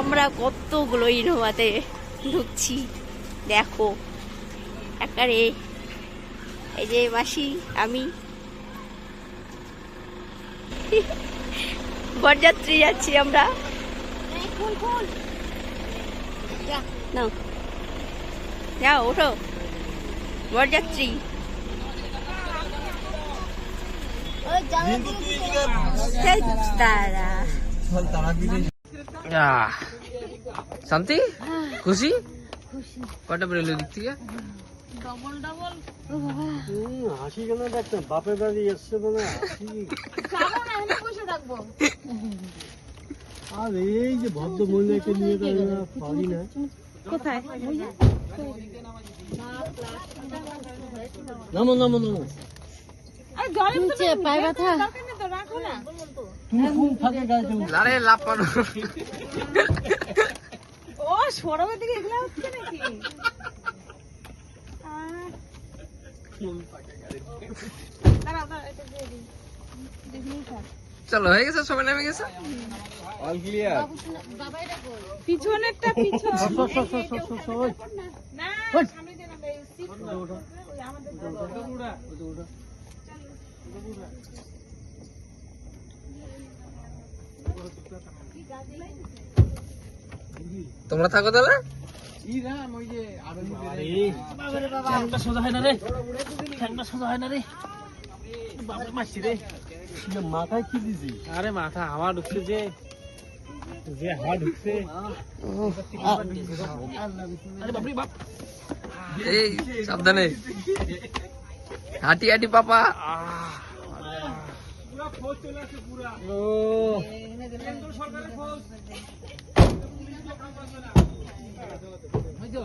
আমরা কতগুলো ইনোভাতে ঢুকছি? দেখো। একারে এই যে মাসি আমি। বরযাত্রী যাচ্ছি আমরা। নাও। যাও ওঠো। বরযাত্রী। তারা আহ, শান্তি? খুশি? কটা বেরোলো দিক থেকে? হাসি কেন বাপের বাড়ি এসছে মানে হাসি। আর এই যে ভদ্র মহিলাকে নিয়ে পারি না। কোথায়? নামো নামো নামো। পায়ে ব্যথা। তুমি কোন ফাঁকে গাড়িতে উঠবে? আরে লাপানো ও সরবের দিকে এগুলা হচ্ছে নাকি। চলো হয়ে গেছে সবাই নেমে গেছে? পিছনেরটা পিছন। সর, সর, সর, সর, সর, সর, সর, ওই। না সামনে দিয়ে নামবে, এই seat ওই আমাদের তোমরা থাকো তাহলে সোজা হয় না রে ঠ্যাংটা সোজা হয় না রে বাপরে মারছি ইয়ে মাথায় কি দিছি আরে মাথা হাওয়া ঢুকছে যে যে হাওয়া ঢুকছে আরে বাপরে বাপ এই সাবধানে হাঁটি হাঁটি পাপা ও বুঝো